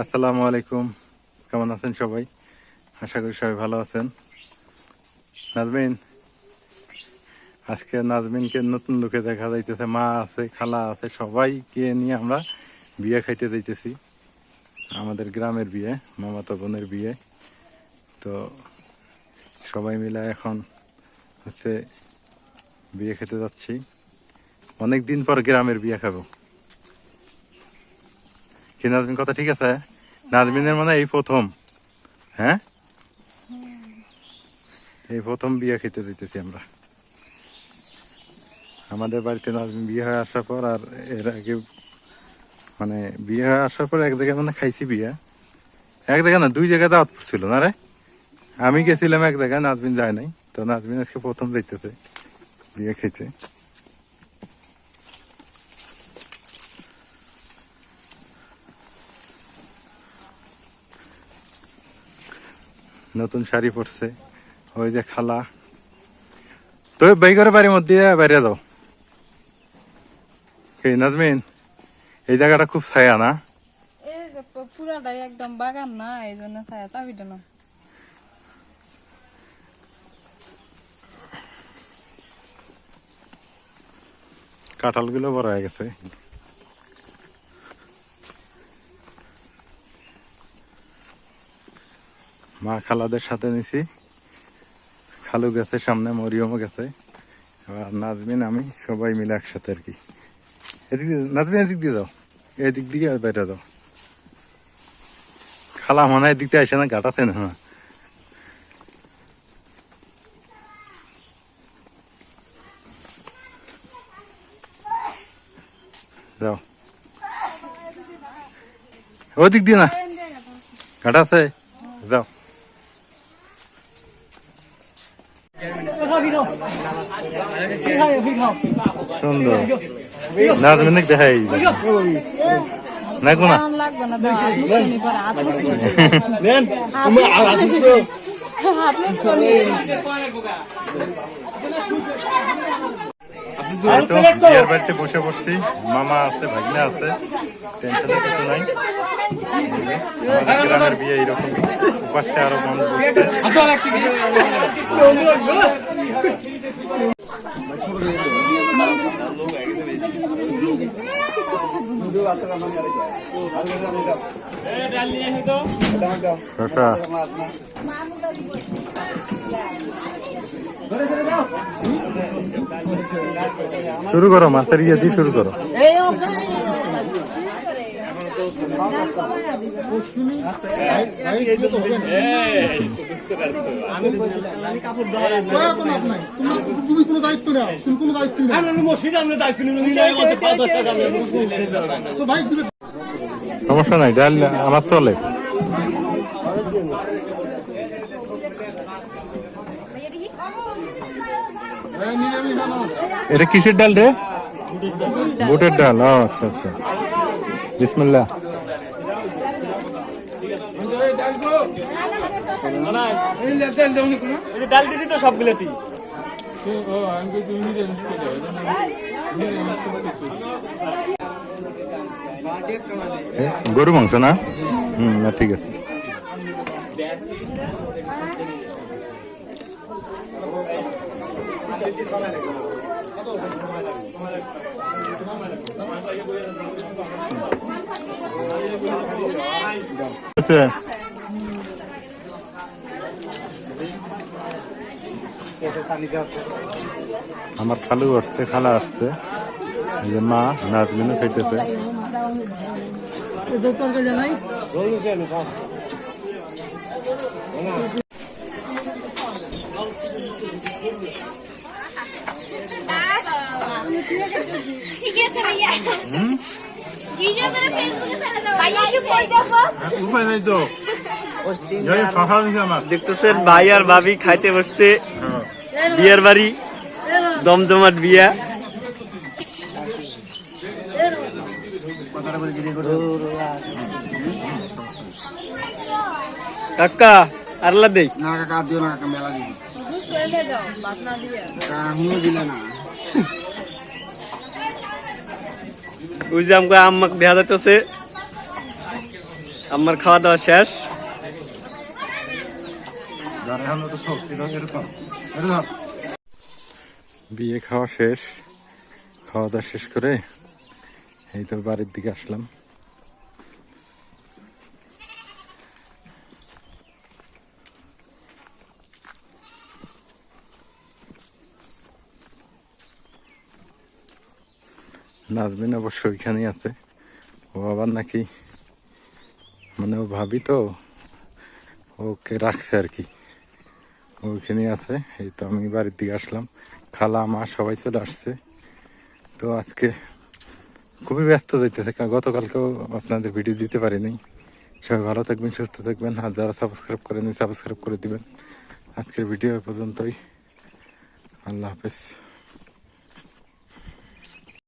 আসসালামু আলাইকুম। কেমন আছেন সবাই? আশা করি সবাই ভালো আছেন। নাজমিন, আজকে নাজমিনকে নতুন লোকে দেখা যাইতেছে, মা আছে, খালা আছে, সবাইকে নিয়ে আমরা বিয়ে খাইতে যাইতেছি। আমাদের গ্রামের বিয়ে, মামাতো বোনের বিয়ে। তো সবাই মিলে এখন হচ্ছে বিয়ে খেতে যাচ্ছি। অনেক দিন পর গ্রামের বিয়ে খাব। কি নাজমিন কথা ঠিক আছে? নাজমিনের মানে এই প্রথম। হ্যাঁ? এই প্রথম বিয়ে খেতে দিতেছি আমরা। আমাদের বাড়িতে নাজমিন বিয়ে হয়ে আসার পর আর এর আগে মানে বিয়ে হয়ে আসার পর এক জায়গায় মানে খাইছি বিয়ে। এক জায়গায় না, দুই জায়গায় দাওয়াত পড়ছিল না রে? আমি গেছিলাম এক জায়গায়, নাজমিন যায় নাই। তো নাজমিন আজকে প্রথম যাইতেছে। বিয়ে খেতে নতুন শাড়ি পরছে। ওই যে খালা। তো বাই করে বাড়ির মধ্যে বাইরে দাও এই নাজমিন? এই জায়গাটা খুব ছায়া না? পুরাটাই একদম বাগান না, এই জন্য ছায়া, চাবিটা না কাঁঠালগুলো বড় হয়ে গেছে। মা খালাদের সাথে নিছি। খালু গেছে সামনে, মরিয়মও গেছে। এবার নাজমিন, আমি সবাই মিলে একসাথে আর কি। এদিক দিয়ে নাজমিন, এদিক দিয়ে দাও এদিক দিয়ে বাইরে দাও খালা মনে হয় এদিক দিয়ে আসে না গাটাতে না। যাও। ওদিক দিয়ে না? কাটা আছে? যাও। সুন্দর। না। তুমি নাকি দেখাই না লাগবে না। তো বিয়ের বাড়িতে বসে পড়ছি মামা আছে ভাগনা আছে টেনশনের কিছু নাই। গ্রামের বিয়ে এইরকমই উপাসে আরও মানুষ বসছে। শশা শুরু করো মাছের ইয়ে দিয়ে শুরু করো। সমস্যা নাই ডাল আমার চলে। এটা কিসের ডাল রে? বুটের ডাল আচ্ছা আচ্ছা। বিসমিল্লাহ। ডাল দিছি তো গরু মাংস না? হুম না ঠিক আছে আছে। আমার খালু আসছে খালা আসছে। যে মা নাজমিনও খাইতেছে। ঠিক ফাঁকা দিছে আমার। দেখতেছেন ভাই আর ভাবি খাইতে বসছে। বিয়ের বাড়ি। দমদমাট বিয়া। কাকা আরলা দেই। না কাকা আর দিও না কাকা মেলা দিবি। দুধ করে দাও ভাত না দিয়ে। কাকা হুনো দিলে না। ওই যে আমাকে আম্মাকে দেখা যাইতেছে। আমার খাওয়া দাওয়া শেষ বিয়ে খাওয়া শেষ খাওয়া দাওয়া শেষ করে এই তো বাড়ির দিকে আসলাম। নাজমিন অবশ্য ওইখানেই আছে। ও আবার নাকি মানে ও ভাবি তো, ওকে রাখছে আর কি। ওইখানেই আছে, এই তো আমি বাড়ির দিকে আসলাম। খালা, মা সবাই চলে আসছে। তো আজকে খুবই ব্যস্ত যাইতেছে। গতকালকেও আপনাদের ভিডিও দিতে পারিনি। সবাই ভালো থাকবেন, সুস্থ থাকবেন। আর যারা সাবস্ক্রাইব করেনি সাবস্ক্রাইব করে দিবেন। আজকের ভিডিও পর্যন্তই। আল্লাহ হাফেজ।